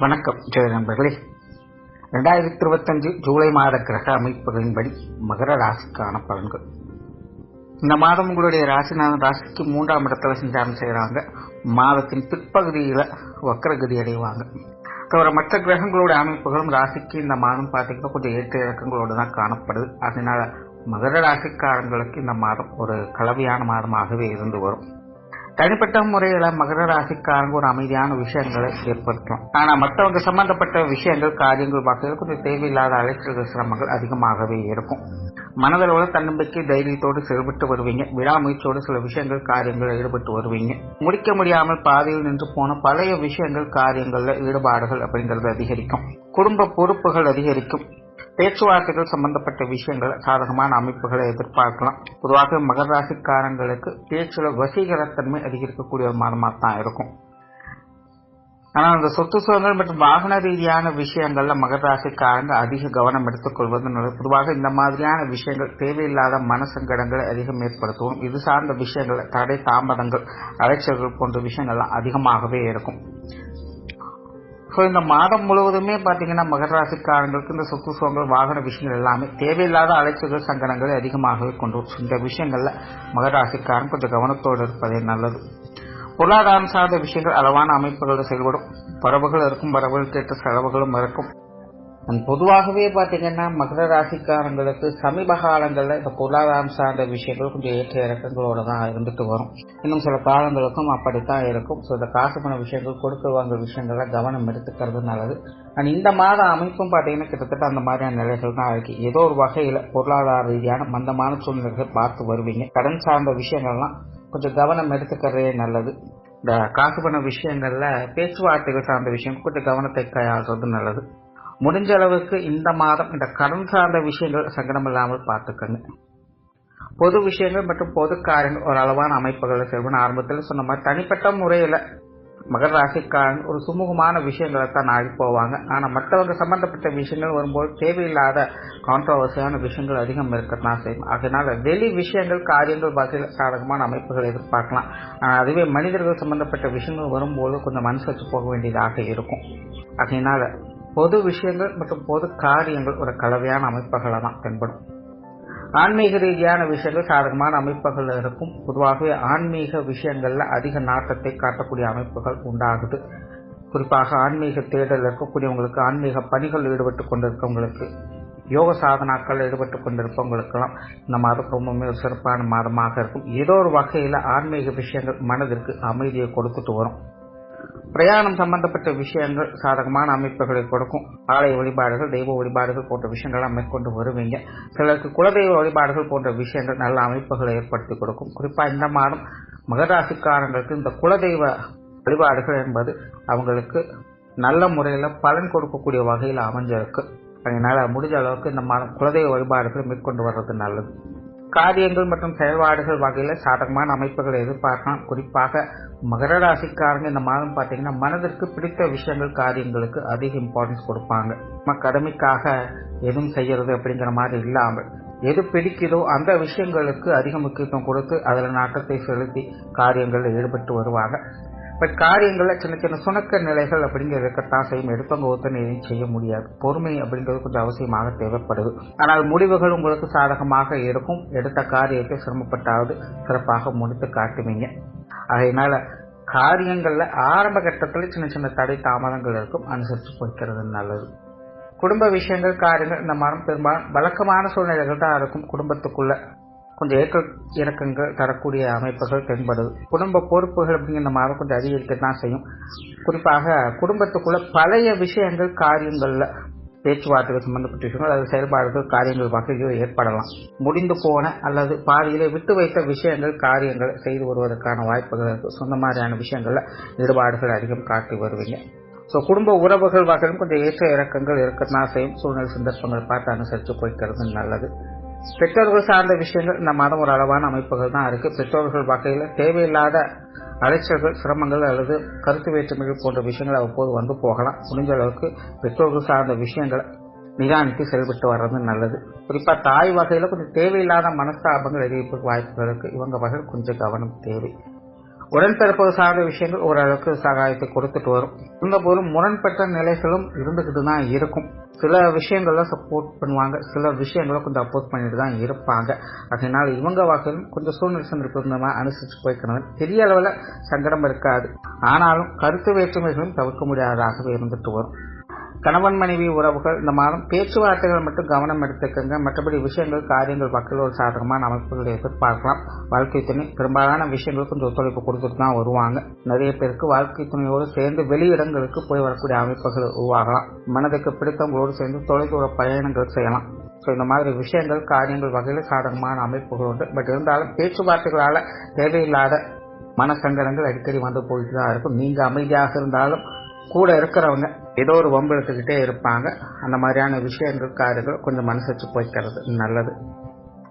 வணக்கம் ஜெய நண்பர்களே. ரெண்டாயிரத்தி இருபத்தஞ்சு ஜூலை மாத கிரக அமைப்புகளின்படி மகர ராசிக்கான பலன்கள். இந்த மாதம் உங்களுடைய ராசிநாதன் ராசிக்கு மூன்றாம் இடத்துல சஞ்சாரம் செய்கிறாங்க. மாதத்தின் பிற்பகுதியில் வக்கரகதி அடைவாங்க. தவிர மற்ற கிரகங்களோட அமைப்புகளும் ராசிக்கு இந்த மாதம் பார்த்தீங்கன்னா கொஞ்சம் ஏற்ற இறக்கங்களோடு தான் காணப்படுது. அதனால மகர ராசிக்காரங்களுக்கு இந்த மாதம் ஒரு கலவையான மாதமாகவே இருந்து வரும். தனிப்பட்ட முறையில மகர ராசிக்காரங்க ஒரு அமைதியான விஷயங்களை ஏற்படுத்தும். ஆனா மற்றவங்க சம்பந்தப்பட்ட விஷயங்கள் காரியங்கள் பார்க்கறது கொஞ்சம் தேவையில்லாத அலைச்சல்கள் சிரமங்கள் அதிகமாகவே இருக்கும். மனதளவில் தன்னம்பிக்கை தைரியத்தோடு செயல்பட்டு வருவீங்க. விடாமுயற்சியோடு சில விஷயங்கள் காரியங்களில் ஈடுபட்டு வருவீங்க. முடிக்க முடியாமல் பாதையில் நின்று போன பழைய விஷயங்கள் காரியங்கள்ல ஈடுபாடுகள் அப்படிங்கிறது அதிகரிக்கும். குடும்ப பொறுப்புகள் அதிகரிக்கும். பேச்சுவார்த்தைகள் சம்பந்தப்பட்ட விஷயங்கள் சாதகமான அமைப்புகளை எதிர்பார்க்கலாம். பொதுவாக மகர ராசிக்காரங்களுக்கு பேச்சுல வசீகரத்தன்மை அதிகரிக்கக்கூடிய ஒரு மாதமாக தான் இருக்கும். ஆனால் அந்த சொத்து சுகங்கள் மற்றும் வாகன ரீதியான விஷயங்கள்ல மகர ராசிக்காரங்க அதிக கவனம் எடுத்துக்கொள்வது நல்லது பொதுவாக இந்த மாதிரியான விஷயங்கள் தேவையில்லாத மனசங்கடங்களை அதிகம் ஏற்படுத்துவோம் இது சார்ந்த விஷயங்கள் தடை தாமதங்கள் அலைச்சல்கள் போன்ற விஷயங்கள்லாம் அதிகமாகவே இருக்கும். ஸோ இந்த மாதம் முழுவதுமே பார்த்தீங்கன்னா மகராசிக்காரங்களுக்கு இந்த சொத்து சுகங்கள் வாகன விஷயங்கள் எல்லாமே தேவையில்லாத அலைச்சல்கள் சங்கடங்களை அதிகமாகவே கொண்டு வரும். இந்த விஷயங்களில் மகராசிக்காரன் கொஞ்சம் கவனத்தோடு இருப்பதே நல்லது. பொருளாதாரம் சார்ந்த விஷயங்கள் அளவான அமைப்புகளில் செயல்படும். பறவைகள் இருக்கும் பறவைகள் கேட்ட செலவுகளும் இருக்கும் பொதுவாகவே பார்த்தீங்கன்னா மகர ராசிக்காரங்களுக்கு சமீப காலங்களில் இந்த பொருளாதாரம் சார்ந்த விஷயங்கள் கொஞ்சம் ஏற்ற இறக்கங்களோட தான் இருந்துட்டு வரும். இன்னும் சில காலங்களுக்கும் அப்படித்தான் இருக்கும். ஸோ இந்த காசு பண விஷயங்கள் கொடுக்க வாங்க விஷயங்கள்ல கவனம் எடுத்துக்கிறது நல்லது. அண்ட் இந்த மாத அமைப்பும் பார்த்தீங்கன்னா கிட்டத்தட்ட அந்த மாதிரியான நிலைகள் தான் இருக்கு. ஏதோ ஒரு வகையில் பொருளாதார ரீதியான மந்தமான சூழ்நிலைகள் பார்த்து வருவீங்க. கடன் சார்ந்த விஷயங்கள்லாம் கொஞ்சம் கவனம் எடுத்துக்கிறதே நல்லது. இந்த காசு பண விஷயங்கள்ல பேச்சுவார்த்தைகள் சார்ந்த விஷயம் கொஞ்சம் கவனத்தை கையாளுறது நல்லது. முடிஞ்ச அளவுக்கு இந்த மாதம் இந்த கடன் சார்ந்த விஷயங்கள் சங்கடம் இல்லாமல் பார்த்துக்கங்க. பொது விஷயங்கள் மற்றும் பொது காரியங்கள் ஒரு அளவான அமைப்புகளை செல்வன் ஆரம்பத்தில் சொன்ன மாதிரி தனிப்பட்ட முறையில் மகர ராசிக்காரன் ஒரு சுமூகமான விஷயங்களை தான் நாடி போவாங்க. ஆனால் மற்றவங்க சம்பந்தப்பட்ட விஷயங்கள் வரும்போது தேவையில்லாத கான்ட்ரவர்சியான விஷயங்கள் அதிகம் இருக்கத்தான் செய்யும். அதனால வெளி விஷயங்கள் காரியங்கள் வகையில் சாதகமான அமைப்புகள் எதிர்பார்க்கலாம். ஆனால் அதுவே மனிதர்கள் சம்பந்தப்பட்ட விஷயங்கள் வரும்போது கொஞ்சம் மனசு போக வேண்டியதாக இருக்கும். அதனால பொது விஷயங்கள் மற்றும் பொது காரியங்கள் ஒரு கலவையான அமைப்புகளை தான் தென்படும். ஆன்மீக ரீதியான விஷயங்கள் சாதகமான அமைப்புகள் இருக்கும். பொதுவாகவே ஆன்மீக விஷயங்களில் அதிக நாட்டத்தை காட்டக்கூடிய அமைப்புகள் உண்டாகுது. குறிப்பாக ஆன்மீக தேடல் இருக்கக்கூடியவங்களுக்கு ஆன்மீக பணிகள் ஈடுபட்டு கொண்டிருக்கவங்களுக்கு யோக சாதனாக்கள் ஈடுபட்டு கொண்டிருப்பவங்களுக்கெல்லாம் இந்த மாதம் ரொம்பவுமே ஒரு சிறப்பான மாதமாக இருக்கும். ஏதோ ஒரு வகையில் ஆன்மீக விஷயங்கள் மனதிற்கு அமைதியை கொடுத்துட்டு வரும். பிரயாணம் சம்பந்தப்பட்ட விஷயங்கள் சாதகமான அமைப்புகளை கொடுக்கும். ஆலய வழிபாடுகள் தெய்வ வழிபாடுகள் போன்ற விஷயங்கள்லாம் மேற்கொண்டு வருவீங்க. சிலருக்கு குலதெய்வ வழிபாடுகள் போன்ற விஷயங்கள் நல்ல அமைப்புகளை ஏற்படுத்தி கொடுக்கும். குறிப்பாக இந்த மாதம் மகராசிக்காரங்களுக்கு இந்த குலதெய்வ வழிபாடுகள் என்பது அவங்களுக்கு நல்ல முறையில் பலன் கொடுக்கக்கூடிய வகையில் அமைஞ்சிருக்கு. அதனால் முடிஞ்ச அளவுக்கு இந்த மாதம் குலதெய்வ வழிபாடுகள் மேற்கொண்டு வர்றது நல்லது. காரியங்கள் மற்றும் செயல்பாடுகள் வகையில் சாதகமான அமைப்புகளை எதிர்பார்க்கலாம். குறிப்பாக மகர ராசிக்காரங்க இந்த மாதம் பார்த்தீங்கன்னா மனதிற்கு பிடித்த விஷயங்கள் காரியங்களுக்கு அதிக இம்பார்ட்டன்ஸ் கொடுப்பாங்க. நம்ம கடமைக்காக எதுவும் செய்யறது அப்படிங்கிற மாதிரி இல்லாமல் எது பிடிக்குதோ அந்த விஷயங்களுக்கு அதிக முக்கியத்துவம் கொடுத்து அதில் நாட்டத்தை செலுத்தி காரியங்களில் ஈடுபட்டு வருவாங்க. பட் காரியங்களில் சின்ன சின்ன சுணக்க நிலைகள் அப்படிங்கிறது இருக்கத்தான் செய்யும். எடுத்தவங்க ஒருத்தர் எதையும் செய்ய முடியாது. பொறுமை அப்படிங்கிறது கொஞ்சம் அவசியமாக தேவைப்படுது. ஆனால் முடிவுகள் உங்களுக்கு சாதகமாக இருக்கும். எடுத்த காரியத்தை சிரமப்பட்டாவது சிறப்பாக முடித்து காட்டுவீங்க. அதனால காரியங்களில் ஆரம்ப கட்டத்தில் சின்ன சின்ன தடை தாமதங்கள் இருக்கும். அனுசரித்து போய்க்கிறது நல்லது. குடும்ப விஷயங்கள் காரியங்கள் இந்த மரம் பெரும்பாலும் வழக்கமான சூழ்நிலைகள் தான் இருக்கும் குடும்பத்துக்குள்ள. கொஞ்சம் ஏற்ற இறக்கங்கள் தரக்கூடிய அமைப்புகள் தென்படுது. குடும்ப பொறுப்புகள் அப்படிங்கிற இந்த மாதம் கொஞ்சம் அதிகரிக்க தான் செய்யும். குறிப்பாக குடும்பத்துக்குள்ள பழைய விஷயங்கள் காரியங்களில் பேச்சுவார்த்தைகள் சம்பந்தப்பட்ட விஷயங்கள் அது செயல்பாடுகள் காரியங்கள் வகைகள் ஏற்படலாம். முடிந்து போன அல்லது பாதியிலே விட்டு வைத்த விஷயங்கள் காரியங்கள் செய்து வருவதற்கான வாய்ப்புகள் இருக்குது சொந்த மாதிரியான விஷயங்களில் ஈடுபாடுகள் அதிகம் காட்டி வருவீங்க. ஸோ குடும்ப உறவுகள் வகையிலும் கொஞ்சம் ஏற்ற இறக்கங்கள் இருக்கத்தான் செய்யும். சூழ்நிலை சந்தர்ப்பங்கள் பார்த்து அனுசரித்து போய்க்கிறது நல்லது. பெற்றோர்கள் சார்ந்த விஷயங்கள் இந்த மாதம் ஒரு அளவான அமைப்புகள் தான் இருக்கு. பெற்றோர்கள் வகையில் தேவையில்லாத அலைச்சல்கள் சிரமங்கள் அல்லது கருத்து வேற்றுமைகள் போன்ற விஷயங்கள் அவ்வப்போது வந்து போகலாம். முடிஞ்ச அளவுக்கு பெற்றோர்கள் சார்ந்த விஷயங்களை நிதானித்து செயல்பட்டு வர்றது நல்லது. குறிப்பாக தாய் வகையில் கொஞ்சம் தேவையில்லாத மனஸ்தாபங்கள் அதிகரிப்புக்கு வாய்ப்புகளுக்கு இவங்க வகையில் கொஞ்சம் கவனம் தேவை. உடன்பிறப்பது சார்ந்த விஷயங்கள் ஓரளவுக்கு சகாயத்தை கொடுத்துட்டு வரும். இந்த போதும் முரண்பட்ட நிலைகளும் இருந்துகிட்டு தான் இருக்கும். சில விஷயங்கள்ல சப்போர்ட் பண்ணுவாங்க. சில விஷயங்களை கொஞ்சம் அப்போர்ட் பண்ணிட்டு தான் இருப்பாங்க. அதனால இவங்க வகையிலும் கொஞ்சம் சூழ்நிலை சந்தர்ப்பம் அனுசரிச்சு போய்க்கணும். பெரிய அளவில் சங்கடம் இருக்காது. ஆனாலும் கருத்து வேற்றுமைகளும் தவிர்க்க முடியாததாகவே இருந்துட்டு வரும். கணவன் மனைவி உறவுகள் இந்த மாதம் பேச்சுவார்த்தைகள் மட்டும் கவனம் எடுத்துக்கங்க. மற்றபடி விஷயங்கள் காரியங்கள் மக்கள் ஒரு சாதகமான அமைப்புகளை எதிர்பார்க்கலாம். வாழ்க்கை துணை பெரும்பாலான விஷயங்கள் கொஞ்சம் ஒத்துழைப்பு கொடுத்துட்டு தான் வருவாங்க. நிறைய பேருக்கு வாழ்க்கை துணையோடு சேர்ந்து வெளியிடங்களுக்கு போய் வரக்கூடிய அமைப்புகள் உருவாகலாம். மனதுக்கு பிடித்தவங்களோடு சேர்ந்து தொலைதூர பயணங்கள் செய்யலாம். ஸோ இந்த மாதிரி விஷயங்கள் காரியங்கள் வகையில் சாதகமான அமைப்புகள் உண்டு. பட் இருந்தாலும் பேச்சுவார்த்தைகளால் தேவையில்லாத மனசங்கடங்கள் அடிக்கடி வந்து போயிட்டு தான் இருக்கும். நீங்கள் அமைதியாக இருந்தாலும் கூட இருக்கிறவங்க ஏதோ ஒரு வம்பு எடுத்துக்கிட்டே இருப்பாங்க. அந்த மாதிரியான விஷயங்கள் காரியங்கள் கொஞ்சம் மனசு போய்க்கிறது நல்லது.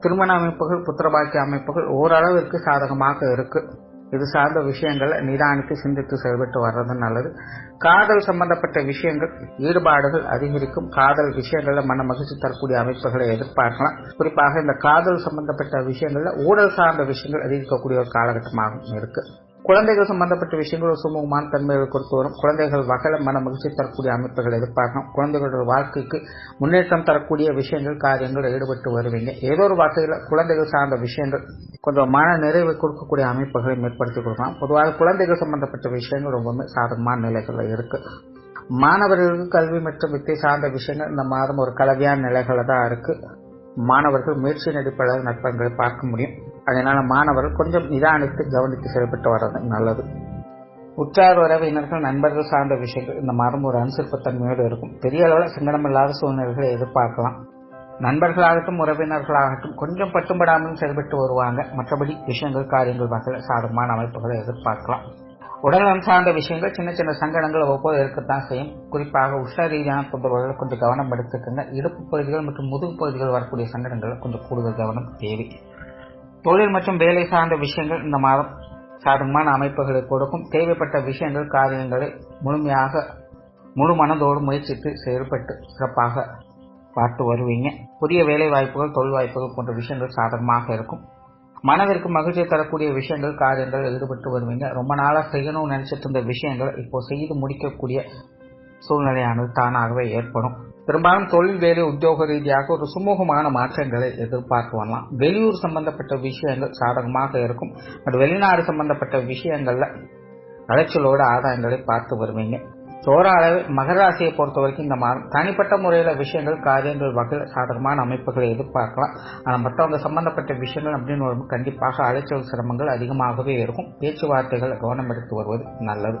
திருமண அமைப்புகள் புத்திரபாக்கிய அமைப்புகள் ஓரளவிற்கு சாதகமாக இருக்கு. இது சார்ந்த விஷயங்களை நிதானித்து சிந்தித்து செயல்பட்டு வர்றது நல்லது. காதல் சம்பந்தப்பட்ட விஷயங்கள் ஈடுபாடுகள் அதிகரிக்கும். காதல் விஷயங்களில் மன மகிழ்ச்சி தரக்கூடிய அமைப்புகளை எதிர்பார்க்கலாம். குறிப்பாக இந்த காதல் சம்பந்தப்பட்ட விஷயங்களில் ஊழல் சார்ந்த விஷயங்கள் அதிகரிக்கக்கூடிய ஒரு காலகட்டமாகவும் இருக்குது குழந்தைகள் சம்பந்தப்பட்ட விஷயங்கள் ஒரு சுமூகமான தன்மைகளை கொடுத்து வரும். குழந்தைகள் வகல மன மகிழ்ச்சி தரக்கூடிய அமைப்புகள் எதிர்பார்க்கலாம் குழந்தைகளோட வாழ்க்கைக்கு முன்னேற்றம் தரக்கூடிய விஷயங்கள் காரியங்கள் ஈடுபட்டு வருவீங்க. ஏதோ ஒரு வகையில் குழந்தைகள் சார்ந்த விஷயங்கள் கொஞ்சம் மன நிறைவை கொடுக்கக்கூடிய அமைப்புகளை ஏற்படுத்தி கொடுக்கலாம். பொதுவாக குழந்தைகள் சம்பந்தப்பட்ட விஷயங்கள் ரொம்பவுமே சாதகமான நிலைகளில் இருக்கு. மாணவர்களுக்கு கல்வி மற்றும் வித்தை சார்ந்த விஷயங்கள் இந்த மாதம் ஒரு கலவையான நிலைகளில் தான் இருக்கு. மாணவர்கள் முயற்சியின் அடிப்படையில் நட்பங்களை பார்க்க முடியும். அதனால் மாணவர்கள் கொஞ்சம் நிதானித்து கவனித்து செயல்பட்டு வர்றது நல்லது. உற்றார் உறவினர்கள் நண்பர்கள் சார்ந்த விஷயங்கள் இந்த மாதம் ஒரு அனுசரிப்புத்தன்மையோடு இருக்கும். பெரிய அளவில் சங்கடமில்லாத சூழ்நிலைகளை எதிர்பார்க்கலாம். நண்பர்களாகட்டும் உறவினர்களாகட்டும் கொஞ்சம் பட்டும்படாமலும் செயல்பட்டு வருவாங்க. மற்றபடி விஷயங்கள் காரியங்கள் வகையில் சாதகமான அமைப்புகளை எதிர்பார்க்கலாம். உடல்நலம் சார்ந்த விஷயங்கள் சின்ன சின்ன சங்கடங்கள் ஒவ்வொரு இருக்கத்தான் செய்யும். குறிப்பாக உஷா ரீதியான தொந்தரவுகள் கொஞ்சம் கவனம் எடுத்துக்கங்க இடுப்பு பகுதிகள் மற்றும் முதுகு பகுதிகள் வரக்கூடிய சங்கடங்கள் கொஞ்சம் கூடுதல் கவனம் தேவை. தொழில் மற்றும் வேலை சார்ந்த விஷயங்கள் இந்த மாதம் சாதகமான அமைப்புகளை கொடுக்கும். தேவைப்பட்ட விஷயங்கள் காரியங்களை முழுமையாக முழு மனதோடு முயற்சித்து செயல்பட்டு சிறப்பாக பார்த்து வருவீங்க. புதிய வேலை வாய்ப்புகள் தொழில் வாய்ப்புகள் போன்ற விஷயங்கள் சாதகமாக இருக்கும். மனதிற்கு மகிழ்ச்சி தரக்கூடிய விஷயங்கள் காரியங்கள் ஈடுபட்டு வருவீங்க. ரொம்ப நாளாக செய்யணும்னு நினைச்சிட்டு இருந்த விஷயங்களை இப்போ செய்து முடிக்கக்கூடிய சூழ்நிலையானது தானாகவே ஏற்படும். பெரும்பாலும் தொழில் வேலை உத்தியோக ரீதியாக ஒரு சுமூகமான மாற்றங்களை எதிர்பார்த்து வரலாம். வெளியூர் சம்பந்தப்பட்ட விஷயங்கள் சாதகமாக இருக்கும். அது வெளிநாடு சம்பந்தப்பட்ட விஷயங்கள்ல அலைச்சலோட ஆதாயங்களை பார்த்து வருவீங்க. சோர மகராசியை பொறுத்த வரைக்கும் இந்த மாதம் தனிப்பட்ட முறையில் விஷயங்கள் காரியங்கள் வகையில் சாதகமான அமைப்புகளை எதிர்பார்க்கலாம். ஆனால் மற்றவங்க சம்பந்தப்பட்ட விஷயங்கள் அப்படின்னு வரும்போது கண்டிப்பாக அலைச்சல் சிரமங்கள் அதிகமாகவே இருக்கும். பேச்சுவார்த்தைகள் கவனம் எடுத்து வருவது நல்லது.